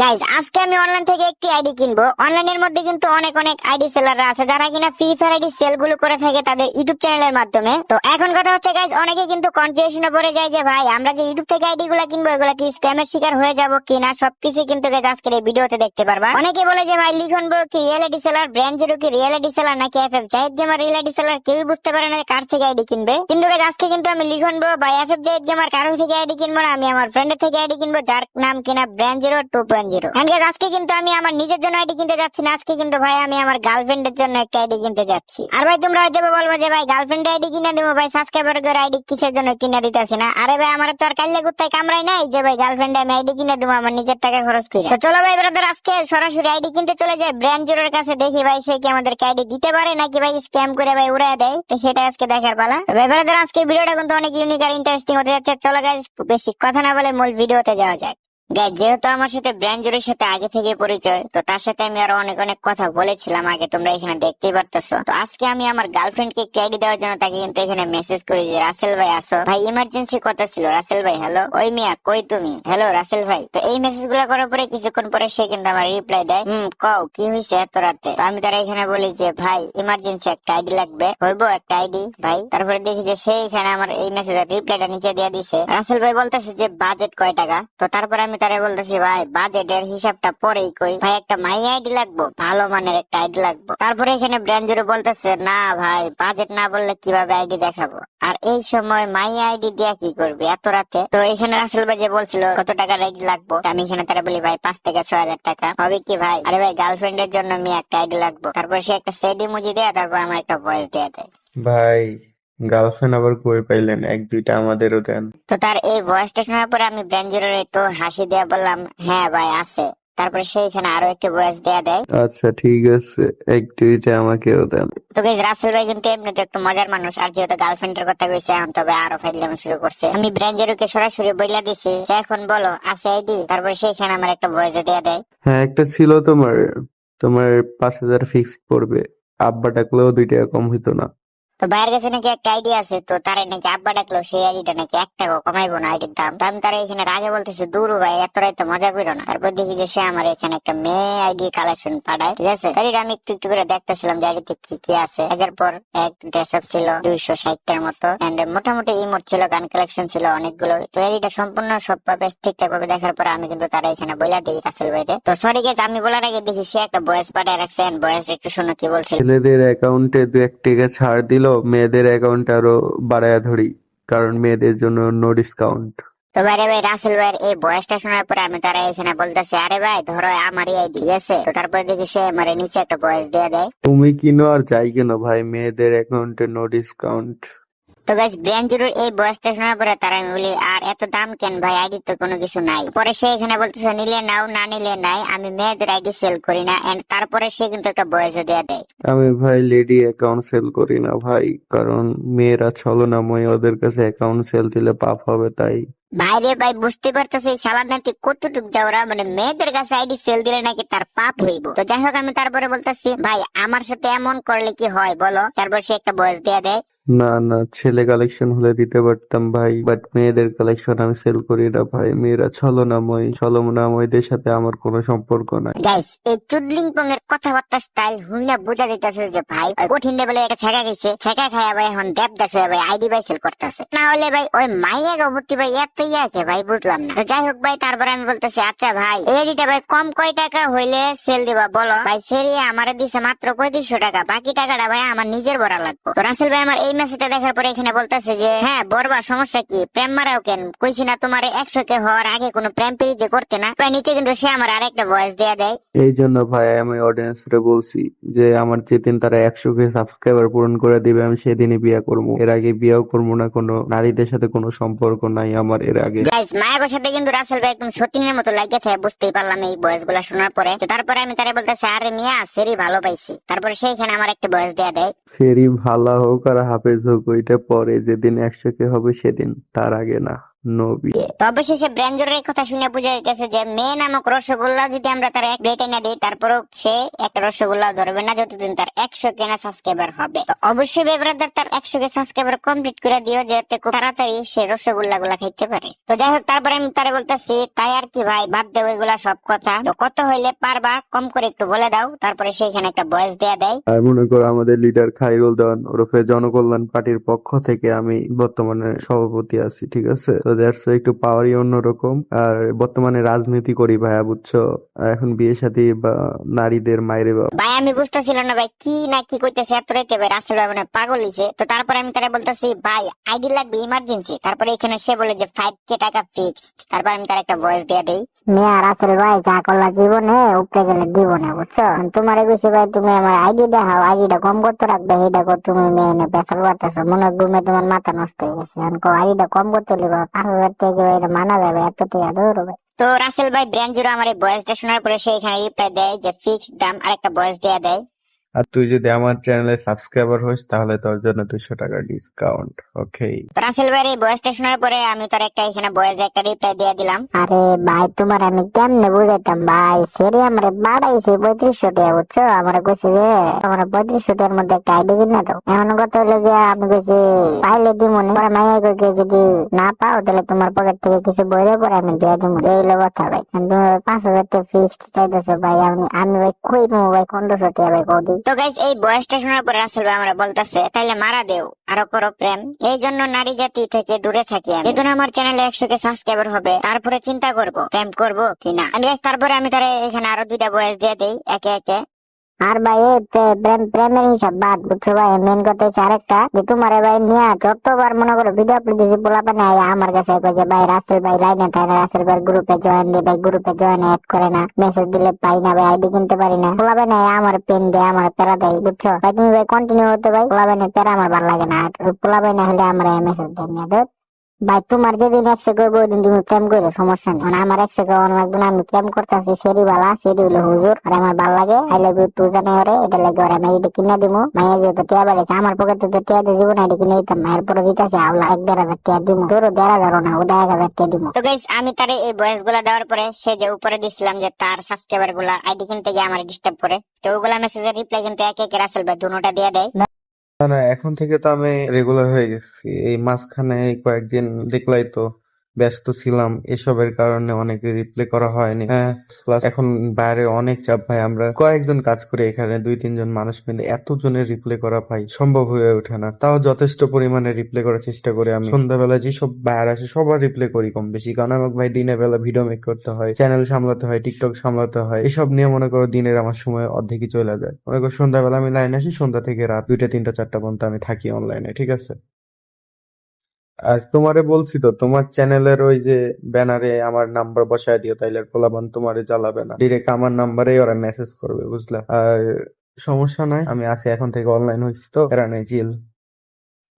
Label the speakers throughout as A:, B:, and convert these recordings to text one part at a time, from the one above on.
A: Guys আজকে আমি online থেকে একটি আইডি কিনবো। অনলাইনের মধ্যে কিন্তু অনেক অনেক আইডি সেলাররা আছে। যারা কিনা ফ্রি ফায়ার আইডি সেলগুলো করে থাকে তাদের ইউটিউব চ্যানেলের মাধ্যমে। তো এখন কথা হচ্ছে গাইজ অনেকে কিন্তু কনফিউশনে পড়ে যায় যে, ভাই, আমরা যে ইউটিউব থেকে আইডি গুলা কিনবো, এগুলা কি স্ক্যামের শিকার হয়ে যাব কিনা? সবকিছু কিন্তু গাইজ আজকের এই ভিডিওতে দেখতে পারবা। অনেকে বলে যে, ভাই, লিখন ব্রো কি real ID seller brand zero কি রিয়েল আইডি সেলার নাকি F F Zahid gamer real ID seller কেউই বুঝতে পারে না কার থেকে আইডি কিনবে। কিন্তু গাইজ আজকে কিন্তু আমি লিখন ব্রো বা এফ এফ জাহিদ গেমার কারও থেকে আইডি কিনবো না, আমি আমার ফ্রেন্ডের থেকে আইডি কিনবো, যার নাম কিনা brand zero two point zero আজকে কিন্তু আমি আমার নিজের জন্য আইডি কিনতে যাচ্ছি না, আজকে কিন্তু ভাই আমি আমার জন্য একটা আইডি কিনতে যাচ্ছি। আর ভাই তোমরা হয়তো বলব যে ভাই গার্লফ্রেন্ড আইডি কিনে দেবো, ভাই সাবস্ক্রাইবার করে আইডি কিসের জন্য কিনে দিতেছি না? আরে ভাই আমার তো আর নাই যে ভাই গার্লফ্রেন্ড আমি আইডি কিনে দেবো, আমার নিজের টাকা খরচ করে তো চলো ভাই ব্রাদার আজকে সরাসরি আইডি কিনতে চলে যায় ব্র্যান্ড জিরোর কাছে দেখি ভাই সে কি আমাদেরকে আইডি দিতে পারে নাকি ভাই স্ক্যাম করে ভাই উড়াই দেয়। তো সেটা আজকে দেখার পালা। ভাই ব্রাদার আজকে ভিডিওটা কিন্তু অনেক ইউনিক আর ইন্টারেস্টিং হতে যাচ্ছে। চলো গাইজ বেশি কথা না বলে মূল ভিডিওতে যাওয়া যাক। গাইজ যেহেতু আমার সাথে ব্র্যান্ডজুরের সাথে আগে থেকে পরিচয়, তো তার সাথে আমি আরও অনেক অনেক কথা বলেছিলাম আগে, তোমরা এখানে দেখতেই পারতেছো। তো আজকে আমি আমার গার্লফ্রেন্ড কে ক্যাডি দেওয়ার জন্য তাকে কিন্তু এখানে মেসেজ করি যে, রাসেল ভাই, আসো। ভাই ইমার্জেন্সি কথা ছিল। রাসেল ভাই হ্যালো ওই মিয়া, কই তুমি? হ্যালো রাসেল ভাই। তো এই মেসেজগুলো করার পরে কিছুক্ষণ পরে সে কিন্তু আমার রিপ্লাই দেয়, হুম, কও, কি হয়েছে এত রাতে? তো আমি তারা এখানে বলি যে, ভাই ইমার্জেন্সি একটা আইডি লাগবে। হইব একটা আইডি ভাই। তারপরে দেখি যে, সে এখানে আমার এই মেসেজের রিপ্লাইটা নিচে দিয়ে দিছে। রাসেল ভাই বলতেছে যে, বাজেট কয় টাকা? তো তারপরে আমি তারা বলতেছি, ভাই, বাজেটের হিসাবটা পরেই কই। ভাই, একটা মাই আইডি লাগবো, ভালো মানের একটা আইডি লাগবো। তারপরে এখানে ব্র্যান্ড জুড়ে বলতেছে, না ভাই, বাজেট না বললে কীভাবে আইডি দেখাবো? আর এই সময় মাই আইডি দিয়া কি করবে এত রাতে? তো এখানে রাসেল ভাই যে বলছিল, কত টাকার আইডি লাগবো? আমি এখানে তারা বলি, ভাই, পাঁচ থেকে ছয় হাজার টাকা। হবে কি ভাই? আরে ভাই, গার্লফ্রেন্ডের জন্য আমি একটা আইডি লাগবো। তারপর সে একটা সেডি মুজি দেয়, তারপর আমার একটা ভয়েস দিয়ে দেয়।
B: ভাই গার্লফ্রেন্ড আবার কই পাইলেন? এক দুইটা আমাদেরও দেন।
A: তো তার এই ভয়েসটা শোনার পরে আমি ব্র্যান্ডের একটু হাসি দেয়া বললাম হ্যাঁ ভাই আছে। তারপরে সেইখানে আরও একটি ভয়েস দেয়া দেয়।
B: আচ্ছা ঠিক আছে। এক দুইটা আমাকেও দেন।
A: তো guys, রাসেল ভাই কিন্তু এমনিতে একটু মজার মানুষ আর যেহেতু গার্লফ্রেন্ডের কথা কইছে এখন তবে আরও ফাইজলামি শুরু করছে। আমি ব্র্যান্ডেরকে সরাসরি বইলা দিছি যে এখন বলো আছে আইডি? তারপরে সেইখানে আমার একটা ভয়েস দেয়া দেয়।
B: হ্যাঁ একটা ছিল তোমার তোমার পাঁচ হাজার ফিক্স পড়বে। আব্বা ডাকলেও দুই টাকা কম হইতো না।
A: তো ভাইয়ের কাছে নাকি একটা আইডি আছে, তো তারে নাকি আব্বা ডাকলো, সেই আইডিটা নাকি এক টাকা কমাইবো না আইডির দাম। তো আমি তারা এখানে রাগে বলতেছি, দূর ভাই, এত রাইতে মজা করো না। তারপর দেখি যে সে আমার এখানে একটা মেয়ে আইডি কালেকশন পাঠায়, ঠিক আছে? তাই আমি একটু একটু করে দেখতেছিলাম যে আইডিতে কি কি আছে। একের পর এক ড্রেস ছিল দুইশো ষাটটার মতো এন্ড মোটামুটি ইমোট ছিল, গান কালেকশন ছিল অনেকগুলো। তো আইডিটা সম্পূর্ণ সব ভাবে ঠিকঠাক ভাবে দেখার পর আমি কিন্তু তারা এখানে বইলা দিই, রাসেল ভাইরে। তো সরি গেছে আমি বলার আগে দেখি সে একটা বয়স পাঠায় রাখছে বয়স একটু শোনো কি বলছে।
B: ছেলেদের অ্যাকাউন্টে দু এক টাকা ছাড় দিল মেয়েদের অ্যাকাউন্ট আরও বাড়ায়া ধরি কারণ মেয়েদের জন্য নো ডিসকাউন্ট
A: তো ভাই ভাই রাসেল ভাইয়ের এই বয়সটা শোনার পরে আমি তারা এখানে বলতেছি আরে ভাই ধরো আমারই আইডি আছে। তো তারপরে দেখি সে আমার নিচে একটা বয়স দিয়ে দেয়।
B: তুমি কিনো আর যাই কেন ভাই মেয়েদের অ্যাকাউন্টে নো ডিসকাউন্ট
A: তো গাইস ব্র্যান্ড জিরোর এই বয়সটা শোনার পরে তারা আমি বলি আর এত দাম কেন ভাই? আইডি তো কোনো কিছু নাই। পরে সে এখানে বলতেছে নিলে নাও না নিলে নাই আমি মেয়েদের আইডি সেল করি না। এন্ড তারপরে সে কিন্তু একটা বয়সও দিয়ে দেয়।
B: আমি ভাই লেডি অ্যাকাউন্ট সেল করি না ভাই কারণ মেয়েরা ছলনাময় ওদের কাছে অ্যাকাউন্ট সেল দিলে পাপ হবে তাই।
A: বাইরে ভাই বুঝতে পারতেছে এই শালার নাতি কতটুক যাওরা মানে মেয়েদের কাছে আইডি সেল দিলে নাকি তার পাপ হইব। তো যাই হোক আমি তারপরে বলতেছি ভাই আমার সাথে এমন করলে কি হয় বলো? তারপর সে একটা বয়স দিয়ে দেয়।
B: না না, ছেলে কালেকশন হলে দিতে পারতাম ভাই বাট মেয়েদের কালেকশন আমি সেল করি না ভাই। মেয়েরা ছলনাময় ছলনাময়দের সাথে আমার কোনো সম্পর্ক নাই।
A: গাইস এই চুদলিং পং এর কথাবার্তা স্টাইল হুইনা বোঝা যাইতেছে যে ভাই কঠিন লেভেলে একটা ছেঁকা গেছে ছেঁকা খায়া ভাই এখন দেবদাস হয়ে ভাই আইডি ভাই সেল করতেছে। না হলে ভাই ওই মাইয়া গভর্তি ভাই এত ইয়াকে ভাই, বুঝলাম না। তো যাই হোক ভাই, তারপর আমি বলতেছি আচ্ছা ভাই, এই আইডিটা ভাই কম কয় টাকা হইলে সেল দিবা বলো? ভাই সেরিয়ে আমারে দিছে মাত্র পঁয়ত্রিশশো টাকা, বাকি টাকাটা ভাই আমার নিজের ভরা লাগবে। তো রাসেল ভাই, আমার এই মেসেজটা দেখার পরে এখানে বলতেছে যে হ্যাঁ বরবা সমস্যা কি? প্রেম মারাও কেন? কইছি না তোমার একশো কে হওয়ার আগে কোনো প্রেম প্রীতি করতে না। ভাই নিচে কিন্তু সে আমার আরেকটা ভয়েস দেয়া দেয়।
B: এই জন্য ভাই আমি অডিয়েন্স রে বলছি যে আমার যেদিন তারা একশো কে সাবস্ক্রাইবার পূরণ করে দিবে আমি সেদিনই বিয়ে করব। এর আগে বিয়েও করব না কোনো নারীদের সাথে কোনো সম্পর্ক নাই আমার এর আগে।
A: গাইস মায়াগোর সাথে কিন্তু রাসেল ভাই একদম সতীনের মতো লাগিয়ে থাকে বুঝতেই পারলাম এই বয়সগুলা শোনার পরে। তো তারপরে আমি তারে বলতেছি আরে মিয়া সেরি ভালো পাইছি। তারপরে সেইখানে আমার একটা বয়স দেয়া দেয়।
B: সেরি ভালা হোক আর হাফেজ হোক ওইটা পরে যেদিন একশো হবে সেদিন তার আগে না। নবী।
A: তো অবশেষে ব্র্যাঞ্জোর কথা শুনে বোঝা যাইতেছে যে মেয়ে নামক রসগোল্লা যদি আমরা তার এক প্লেট এনে দিই তারপরেও সে একটা রসগোল্লা ধরবে না যতদিন তার একশো কেনা সাবস্ক্রাইবার হবে। তো অবশ্যই বেবরাদার তার একশো কে সাবস্ক্রাইবার কমপ্লিট করে দিও যাতে খুব তাড়াতাড়ি সে রসগোল্লা গুলা খাইতে পারে। তো যাই হোক তারপরে আমি তারে বলতেছি তাই আর কি ভাই বাদ দেও এগুলা সব কথা। তো কত হইলে পারবা কম করে একটু বলে দাও তারপরে সেখানে একটা বয়স দেয়া দেয়।
B: আর মনে করো আমাদের লিডার খাইরুল দেওয়ান ওরফে জনকল্যাণ পার্টির পক্ষ থেকে আমি বর্তমানে সভাপতি আছি ঠিক আছে? তো দ্যাটস একটু পাওয়ারই অন্যরকম। আর বর্তমানে রাজনীতি করি ভাইয়া বুঝছ? এখন বিয়ে সাথে বা নারীদের মায়েরে বা
A: ভাই আমি বুঝতেছিলাম না ভাই কি না কি কইতেছে এত রাইতে ভাই? রাসেল ভাই মানে পাগল হইছে। তো তারপরে আমি তারা বলতেছি ভাই আইডি লাগবে ইমার্জেন্সি তারপরে এখানে সে বলে যে ফাইভ কে টাকা ফিক্সড তারপর আমি তার একটা ভয়েস দিয়ে দেই।
C: মিয়া রাসেল ভাই যা করলা জীবনে উপরে গেলে দিব না বুঝছ? তোমার বেশি ভাই তুমি আমার আইডি দেখাও আইডিটা কম করতে রাখবে কো তুমি মেয়ে পেশাল করতেছো মনে হয় ঘুমে তোমার মাথা নষ্ট হয়ে গেছে। আইডিটা কম করতে লিখো হাজার টাকা এটা মানা যাবে এত টাকা দৌড়বে
A: তো রাসেল ভাই ব্র্যান্ড জিরো আমার এই ভয়েসটা শোনার পরে সে এখানে রিপ্লাই দেয় যে ফিক্সড দাম আর একটা বয়স দেয়া দেয়।
B: আর তুই যদি আমার চ্যানেলে সাবস্ক্রাইবার হোস তাহলে তোর জন্য দুশো টাকা ডিসকাউন্ট ওকে
A: তো রাসেল ভাইয়ের এই শোনার পরে আমি তার একটা এখানে ভয়েস একটা রিপ্লাই দিয়ে দিলাম।
C: আরে ভাই তোমার আমি কেমনে বুঝাইতাম ভাই? সেরে আমার বাড়াইছে পঁয়ত্রিশশো টাকা বুঝছ? আমার কইছে যে আমার পঁয়ত্রিশশো টাকার মধ্যে একটা আইডি কিনে দাও এমন কথা হলো যে আমি কইছি পাইলে দিমুনি পরে মাইয়া কইকে যদি না পাও তাহলে তোমার পকেট থেকে কিছু বইরে পরে আমি দিয়ে দিমু। এই হলো কথা ভাই। তুমি পাঁচ হাজার টাকা ফিক্সড চাইতেছো ভাই আমি আমি ভাই কই ভাই পনেরোশো টাকা ভাই কদি
A: তো গাইজ এই বয়সটা শোনার পরে রাসেল ভাই আমরা বলতেছে, তাইলে মারা দেও, আরও করো প্রেম। এই জন্য নারী জাতি থেকে দূরে থাকি আমি। যেদিন আমার চ্যানেলে একশো কে সাবস্ক্রাইবার হবে, তারপরে চিন্তা করব, প্রেম করব কিনা। তারপরে আমি তারা এখানে আরও দুইটা বয়স দিয়ে দিই, একে একে।
C: আর ভাই প্রেম, প্রেমের হিসাব বাদ, বুঝছ ভাই? মেন কথা হচ্ছে আরেকটা, যে তোমার ভাই নিয়া যতবার মনে করো ভিডিও আপলোড দিয়েছি পোলা পানে আমার কাছে যে, ভাই, রাসেল ভাই লাইনে থাকে রাসেল ভাই গ্রুপে জয়েন দিয়ে ভাই গ্রুপে জয়েন অ্যাড করে না মেসেজ দিলে পাই না ভাই আইডি কিনতে পারি না। পোলা পানে আমার পেন দেয় আমার প্যারা দেয়, বুঝছ? ভাই, তুমি ভাই কন্টিনিউ হতে ভাই পোলা পানে প্যারা আমার ভালো লাগে না, আর পোলা না হলে আমার মেসেজ দেয় না। ভাই, তোমার যেদিন একশো করব ওই দিন তুমি প্রেম করো সমস্যা নেই। মানে আমার একশো কেমন লাগবে না আমি প্রেম করতেছি, সেরি বালা, সেরি হলো হুজুর। আর আমার ভালো লাগে, আই লাভ ইউ টু জানে ওরে, এটা লাগে ওরে আমি এটা কিনে দিমু। মাইয়া যেহেতু টিয়া বাড়িছে আমার পকেটে তো টিয়া দিয়ে জীবন এটা কিনে দিতাম মায়ের পরে দিতেছে, আল্লাহ এক দেড় হাজার টিয়া দিমু। তোর দেড় হাজারও না ওটা এক হাজার টিয়া দিমু।
A: তো গাইজ আমি তার এই বয়সগুলা দেওয়ার পরে, সে যে উপরে দিছিলাম যে তার সাবস্ক্রাইবারগুলা, আইডি কিনতে গিয়ে আমার ডিস্টার্ব করে, তো ওগুলা মেসেজের রিপ্লাই কিন্তু একে একে রাসেল ভাই, দুটা দিয়ে দেয়।
B: না না এখন থেকে তো আমি রেগুলার হয়ে গেছি। এই মাঝখানে কয়েকদিন দেখলাই তো। ব্যস্ত ছিলাম। এসবের কারণে অনেকে রিপ্লে করা হয়নি। হ্যাঁ এখন বাইরে অনেক চাপ ভাই। আমরা কয়েকজন কাজ করি এখানে দুই তিনজন মানুষ মিলে। এত জনের করা ভাই সম্ভব হয়ে ওঠে না। তাও যথেষ্ট পরিমাণে রিপ্লে করার চেষ্টা করি আমি। সন্ধ্যাবেলা যেসব বাইরে আসে, সবার রিপ্লে করি কম বেশি। কারণ আমাকে ভাই দিনের বেলা ভিডিও মেক করতে হয় চ্যানেল সামলাতে হয় টিকটক সামলাতে হয়। এসব নিয়ে মনে করো দিনের আমার সময় অর্ধেকই চলে যায়। মনে করো সন্ধ্যাবেলা আমি লাইন আসি, সন্ধ্যা থেকে রাত দুইটা, তিনটা, চারটা পর্যন্ত আমি থাকি অনলাইনে ঠিক আছে? আর তোমারে বলছি তো, তোমার চ্যানেলের ওই যে ব্যানারে আমার নাম্বার বসায় দিও, তাইলে পোলাপান তোমারে জ্বালাবে না। ডিরেক্ট আমার নাম্বারেই ওরা মেসেজ করবে, বুঝলা? আর সমস্যা নাই, আমি আছি এখন থেকে অনলাইন হয়েছি তো, এরা নেই চিল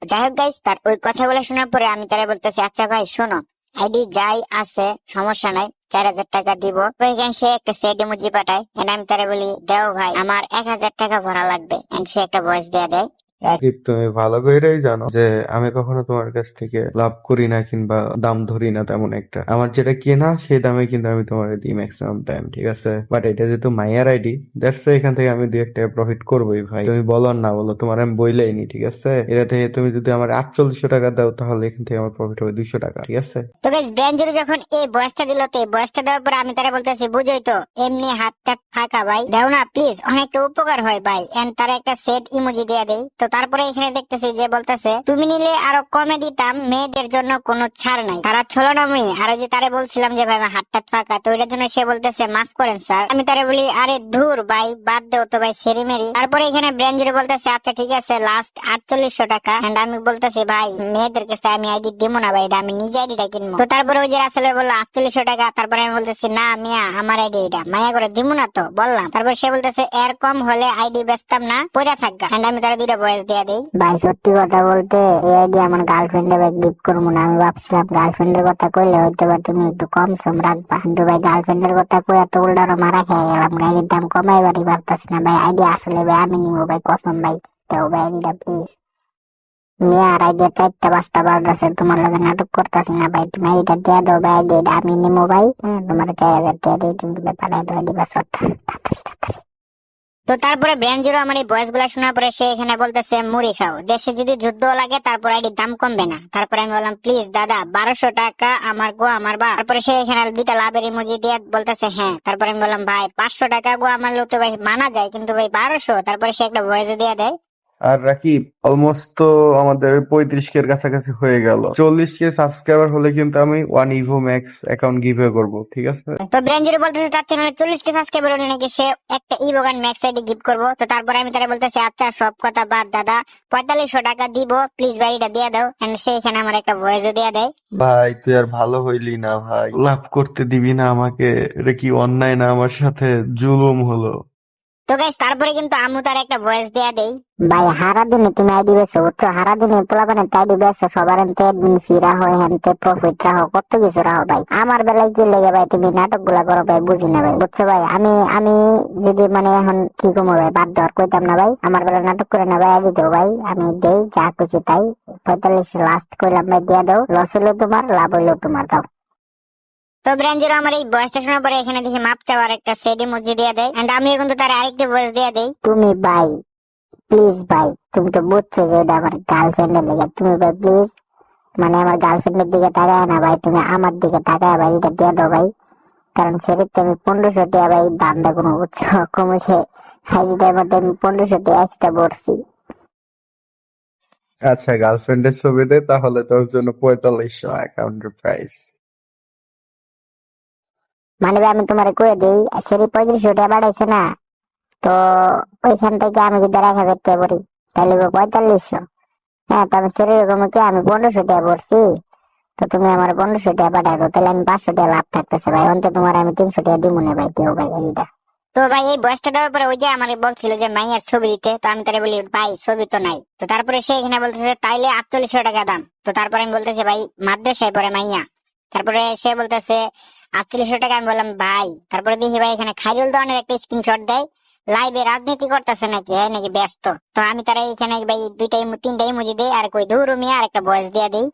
A: যাই হোক গাইজ তার ওই কথাগুলো শোনার পরে আমি তারা বলতেছি আচ্ছা ভাই, শোনো আইডি যাই আছে, সমস্যা নাই, চার হাজার টাকা দিব। এখানে সে একটা সেট ইমোজি পাঠায় এন্ড আমি তারা বলি, দেও ভাই, আমার এক হাজার টাকা ভরা লাগবে। এন্ড সে একটা ভয়েস দেয়া দেয়।
B: কি তুমি ভালো করেই জানো যে আমি কখনো তোমার কাছ থেকে লাভ করি না কিংবা দাম ধরি না তেমন একটা। আমার যেটা কেনা সেই দামে কিন্তু আমি তোমার দিই ম্যাক্সিমাম টাইম ঠিক আছে? বাট এটা যেহেতু মাইয়ার আইডি দ্যাটস এখান থেকে আমি দুই এক টাকা প্রফিট করবোই ভাই। তুমি বলো না বলো তোমার আমি বইলেই নি ঠিক আছে? এটা থেকে তুমি যদি আমার আটচল্লিশশো টাকা দাও তাহলে এখান থেকে আমার প্রফিট হবে দুইশো টাকা ঠিক আছে?
A: তো গাইজ ব্র্যান্ডের যখন এই বয়সটা দিল তো এই বয়সটা দেওয়ার পরে আমি তারা বলতেছি বুঝোই তো এমনি হাত টাত ফাঁকা ভাই। দেও না প্লিজ অনেকটা উপকার হয় ভাই। এন্ড তারা একটা সেট ইমোজি দিয়ে দেয় তো তারপরে এখানে দেখতেছি যে বলতেছে, তুমি নিলে আরও কমে দিতাম, মেয়েদের জন্য কোনো ছাড় নাই। তারা ছলো না আমি আর যে তারে বলছিলাম যে, ভাই, আমার হাত ফাঁকা। তো ওইটার জন্য সে বলতেছে, মাফ করেন স্যার। আমি তারে বলি, আরে ধুর ভাই, বাদ দেও তো ভাই, সেরি মেরি। তারপরে এখানে ব্র্যান্ডের বলতেছে আচ্ছা ঠিক আছে লাস্ট আটচল্লিশশো টাকা। এন্ড আমি বলতেছি, ভাই, মেয়েদের কাছে আমি আইডি দিব না ভাই, এটা আমি নিজে আইডিটা কিনবো। তো তারপরে ওই যে আসলে বলল, আটচল্লিশশো টাকা। তারপরে আমি বলতেছি, না মিয়া, আমার আইডি এটা, মায়া করে দিব না তো। বললাম। তারপর সে বলতেছে, এর কম হলে আইডি বেচতাম না পয়রা থাকগা এন্ড আমি তারা দুইটা বয়স দিয়ে দিই।
C: ভাই, সত্যি কথা বলতে, এই আইডি আমার গার্লফ্রেন্ডে ভাই গিফট করব না, আমি ভাবছিলাম গার্লফ্রেন্ডের কথা কইলে হয়তো বা তুমি একটু কম সম রাখবা। কিন্তু ভাই গার্লফ্রেন্ডের কথা কই এত উল্টারও মারা খেয়ে গেলাম আইডির দাম কমাইবারই পারতাছি না। ভাই আইডি আসলে ভাই, আমি নিবো ভাই, কসম ভাই। তো ভাই আইডিটা প্লিজ মেয়ে আর আইডিয়া চারটা পাঁচটা বারোটাছে তোমার লগে নাটক করতেছি না ভাই। তুমি আইডিটা দিয়ে দাও ভাই আইডিয়া আমি নিমো ভাই। হ্যাঁ তোমার চার হাজার দিয়ে তুমি তুমি পাঠাই দাও আইডি তাড়াতাড়ি তাড়াতাড়ি।
A: তো তারপরে ব্র্যান্ড আমার এই ভয়েসগুলা শোনার পরে সে এখানে বলতেছে, মুড়ি খাও। দেশে যদি যুদ্ধ লাগে, তারপর এটির দাম কমবে না। তারপরে আমি বললাম, প্লিজ দাদা, বারোশো টাকা আমার গো, আমার বা। তারপরে সে এখানে দুইটা লাভের ইমোজি দিয়ে বলতেছে হ্যাঁ। তারপরে আমি বললাম, ভাই, পাঁচশো টাকা গো আমার লোক তো ভাই মানা যায়, কিন্তু ভাই বারোশো। তারপরে সে একটা ভয়েস দিয়ে দেয়
B: আর রাকিব অলমোস্ট তো আমাদের পঁয়ত্রিশ কে কাছাকাছি হয়ে গেল। চল্লিশ কে সাবস্ক্রাইবার হলে কিন্তু আমি one evo max account giveaway করব ঠিক আছে?
A: তো ব্রেঞ্জিরো বলতেছে তার চ্যানেলে চল্লিশ কে সাবস্ক্রাইবার হলে নাকি সে একটা ই বগান ম্যাক্স আইডি গিফট করব। তো তারপরে আমি তারা বলতেছি আচ্ছা সব কথা বাদ দাদা পঁয়তাল্লিশশো টাকা দিব প্লিজ ভাই এটা দিয়ে দাও। এন্ড সে এখানে আমার একটা ভয়েসও দিয়ে দেয়।
B: ভাই তুই আর ভালো হইলি না ভাই। লাভ করতে দিবি না আমাকে। এটা কি অন্যায় না আমার সাথে? জুলুম হলো।
A: তো গাইস তারপরে কিন্তু আমু তার একটা ভয়েস দেয়া দেই।
C: ভাই হারা দিনে তুমি আইডি বেছো বুঝছ? হারা দিনে পোলাপানে আইডি বেছো সবার এনতে একদিন ফি রাহো হেনতে প্রফিট রাহো কত কিছু রাহো ভাই। আমার বেলায় কি লেগে ভাই, তুমি নাটকগুলা করো ভাই, বুঝি না ভাই, বুঝছ ভাই? আমি আমি যদি মানে এখন কি কমো ভাই, বাদ দেওয়ার কইতাম না ভাই, আমার বেলা নাটক করে না ভাই আইডি দেও ভাই, আমি দেই, যা খুশি তাই। পঁয়তাল্লিশ লাস্ট কইলাম ভাই, দিয়া দাও লস হইল তোমার, লাভ হইল তোমার, দাও।
A: তো ব্রেঞ্জিরো আমার এই ভয়েসটা শোনার পরে এখানে দেখি মাপ চাওয়ার একটা সেডি মুজি দিয়ে দেয়। এন্ড আমিও কিন্তু তার আরেকটি ভয়েস দিয়ে দেই।
C: তুমি ভাই প্লিজ ভাই তুমি তো বুঝছ যে এটা আমার গার্লফ্রেন্ডের লেগে তুমি ভাই প্লিজ মানে আমার গার্লফ্রেন্ডের দিকে তাকায় না ভাই তুমি আমার দিকে তাকায় ভাই এটা দিয়ে দাও ভাই। কারণ সেক্ষেত্রে আমি পনেরোশো টাকা ভাই দামটা কোনো বুঝছ? কমেছে হাইজিটার মধ্যে আমি পনেরোশো টাকা এক্সট্রা পড়ছি
B: আচ্ছা গার্লফ্রেন্ডের ছবি দে তাহলে তোর জন্য পঁয়তাল্লিশশো অ্যাকাউন্টের প্রাইস
C: মানে আমি তোমার কয়ে দিই সেটি পঁয়ত্রিশশো টাকা বাড়াইছে না, তো ওইখান থেকে আমি যদি এক হাজার টাকা পড়ি তাহলে পঁয়তাল্লিশশো। হ্যাঁ তো আমি সেরকম কি আমি পনেরোশো টাকা পড়ছি তো তুমি আমার পনেরোশো টাকা পাঠাই দাও, তাহলে আমি পাঁচশো টাকা লাভ থাকতেছে ভাই, অন্তত তোমার আমি তিনশো টাকা দিব না ভাই দেও ভাই এইটা
A: তো ভাই, এই ভয়েসটা দেওয়ার পরে ওই যে আমার বলছিল যে মাইয়ার ছবি দিতে, তো আমি তারা বলি, ভাই, ছবি তো নাই। তো তারপরে সে এখানে বলতেছে, তাইলে আটচল্লিশশো টাকা দাম। তো তারপরে আমি বলতেছি, ভাই, মাদ্রাসায় পরে মাইয়া। তারপরে সে বলতেছে, আটচল্লিশশো টাকা আমি বললাম, ভাই, তারপরে দেখি ভাই এখানে খাইরুল দেওয়ানের একটা স্ক্রিনশট দেয়। লাইভে রাজনীতি করতেছে নাকি? হ্যাঁ নাকি ব্যস্ত? তো আমি তারা এখানে ভাই দুইটা ইমো- তিনটা ইমোজি দিই আর কই দূর মিয়া, আর একটা বয়স দিয়ে দিই।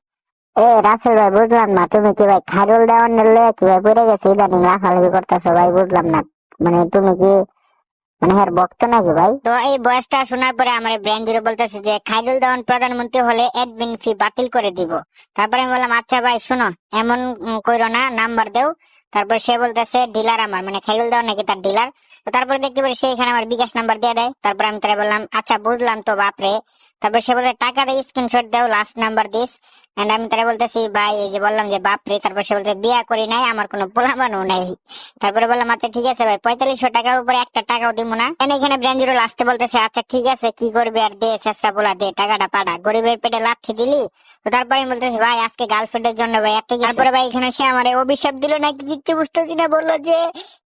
C: এ, রাসেল ভাই, বুঝলাম না, তুমি কি ভাই খাইরুল দেওয়ানের নিলে কি ভাই পড়ে গেছে? ইদানিং লাফালাফি করতেছো ভাই, বুঝলাম না। মানে তুমি কি ভাই?
A: তো এই বয়সটা শোনার পরে আমার জিরো বলতেছে যে খাইদুল দেওয়ান প্রধানমন্ত্রী হলে অ্যাডমিন ফি বাতিল করে দিব। তারপরে আমি বললাম আচ্ছা ভাই, শোনো, এমন কইরো না, নাম্বার দেও। তারপর সে বলতেছে, ডিলার আমার। মানে খাইদুল দেওয়ান নাকি তার ডিলার? তো তারপরে দেখতে পারি সে এখানে আমার বিকাশ নাম্বার দিয়ে দেয়। তারপর আমি তারা বললাম আচ্ছা বুঝলাম তো, বাপরে। তারপর সে বলে, টাকা দিয়ে স্ক্রিনশট দাও লাস্ট নাম্বার দিস। এন্ড আমি তারা বলতেছি, ভাই, এই যে বললাম যে তারপর সে বলতে বিয়া করি নাই, আমার কোনো নাই। তারপরে বললাম আচ্ছা ঠিক আছে ভাই, পঁয়তাল্লিশশো টাকার উপরে একটা টাকাও দিব না। এখানে এখানে বলতেছে আচ্ছা ঠিক আছে, কি করবি আর দে, চেষ্টা বলা, দে, টাকাটা পাঠা গরিবের পেটে লাথি দিলি? তো তারপরে আমি বলতেছি, ভাই, আজকে গার্লফ্রেন্ডের জন্য ভাই, এত তারপরে ভাই, এখানে সে আমার অভিশাপ দিল, নাকি কিচ্ছু বুঝতেছি না, বলল যে,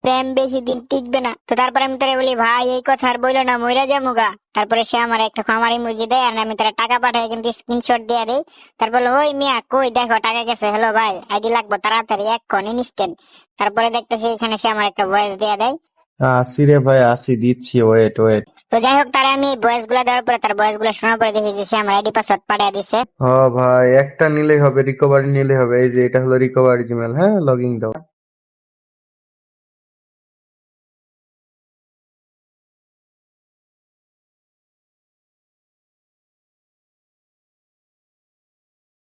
A: প্রেম বেশি দিন টিকবে না। তো তারপরে আমি তারা বলি, ভাই, এই কথা আর বলল না, মইরা যামুগা। তারপরে সে আমার একটা খামারি ইমোজি দেয় আর আমি তারা টাকা পাঠাই, কিন্তু স্ক্রিনশট দিয়ে দেই। তারপর ওই মিয়া কই? দেখো টাকা গেছে। হ্যালো ভাই। আইডি লাগবো তাড়াতাড়ি এক্ষণ ইনস্ট্যান্ট তারপরে দেখতেছি এখানে সে আমার একটা ভয়েস দিয়ে দেয়।
B: আসি রে ভাই আসি দিচ্ছি ওয়েট ওয়েট
A: তো যাই হোক তারা আমি ভয়েসগুলো দেওয়ার পরে তার ভয়েসগুলো শোনার পরে দেখি যে সে আমার আইডি পাসওয়ার্ড পাঠিয়ে দিছে।
B: হ ভাই একটা নিলেই হবে রিকভারি নিলেই হবে। এই যে এটা হলো রিকভারি জিমেল হ্যাঁ? লগইন দাও।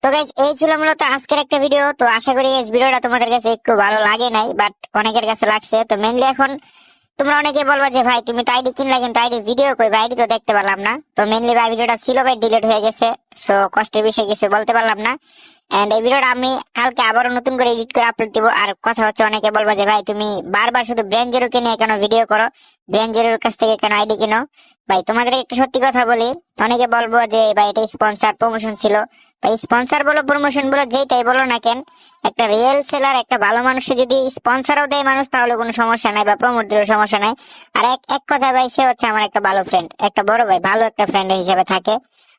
A: তো গাইজ এই ছিল মূলত আজকের একটা ভিডিও তো আশা করি এই ভিডিওটা তোমাদের কাছে একটু ভালো লাগে নাই বাট অনেকের কাছে লাগছে। তো মেনলি এখন তোমরা অনেকে বলব যে, ভাই, তুমি তো আইডি কিনলা, কিন্তু আইডি ভিডিও কই আইডি তো দেখতে পারলাম না। তো মেনলি ভাই ভিডিওটা ছিল ভাই ডিলিট হয়ে গেছে সো কষ্টের বিষয় কিছু বলতে পারলাম না। এন্ড এই ভিডিওটা আমি কালকে আবারও নতুন করে এডিট করে আপলোড দিব। আর কথা হচ্ছে, অনেকে বলব যে, ভাই, তুমি বারবার শুধু ব্রেন জিরোকে নিয়ে কেন ভিডিও করো? ব্রেন জিরোর কাছ থেকে কেন আইডি কিনো? ভাই, তোমাদের একটা সত্যি কথা বলি। অনেকে বলব যে, ভাই, এটা স্পন্সর প্রমোশন ছিল। ভাই স্পন্সর বলো প্রমোশন বলো যেটাই বলো না কেন, একটা রিয়েল সেলার একটা ভালো মানুষে যদি স্পন্সরও দেয় মানুষ, তাহলে কোনো সমস্যা নাই বা প্রমোট দিলেও সমস্যা নাই। আর এক এক কথা ভাই, সে হচ্ছে আমার একটা ভালো ফ্রেন্ড একটা বড় ভাই, ভালো একটা ফ্রেন্ড হিসেবে থাকে।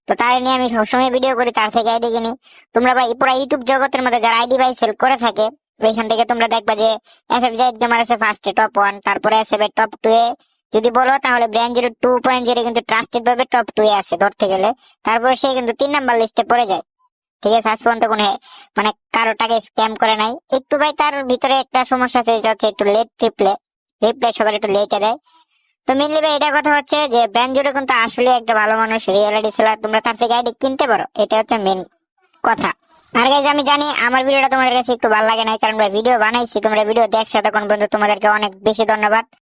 A: তো তার নিয়ে আমি সবসময় ভিডিও করি, তার থেকে আইডি কিনি। তোমরা ভাই, পুরো ইউটিউব জগতের মধ্যে যারা আইডি ভাই সেল করে থাকে ওইখান থেকে তোমরা দেখবা যে এফ এফ জাইদ গেমার আছে ফার্স্টে টপ ওয়ান তারপরে আছে টপ টু এ। যদি বলো তাহলে brand zero two point zero কিন্তু ট্রাস্টেড ভাবে টপ টু এ আছে ধরতে গেলে। তারপরে সে কিন্তু তিন নাম্বার লিস্টে পড়ে যায়। ঠিক আছে আজ পর্যন্ত কোনো মানে কারও টাকা স্ক্যাম করে নাই। একটু ভাই তার ভিতরে একটা সমস্যা আছে যেটা হচ্ছে একটু লেট রিপ্লে রিপ্লে সবার একটু লেটে দেয়। তো মেনলি ভাই এটা কথা হচ্ছে যে ব্র্যান্ড জিরো কিন্তু আসলে একটা ভালো মানুষ রিয়েলিটি সেলার তোমরা তার থেকে আইডি কিনতে পারো। এটা হচ্ছে মেন কথা। আর গাইজ আমি জানি আমার ভিডিওটা তোমাদের কাছে একটু ভালো লাগে না কারণ ভিডিও বানাইছি, তোমরা ভিডিও দেখছ, তখন বন্ধু তোমাদেরকে অনেক বেশি ধন্যবাদ।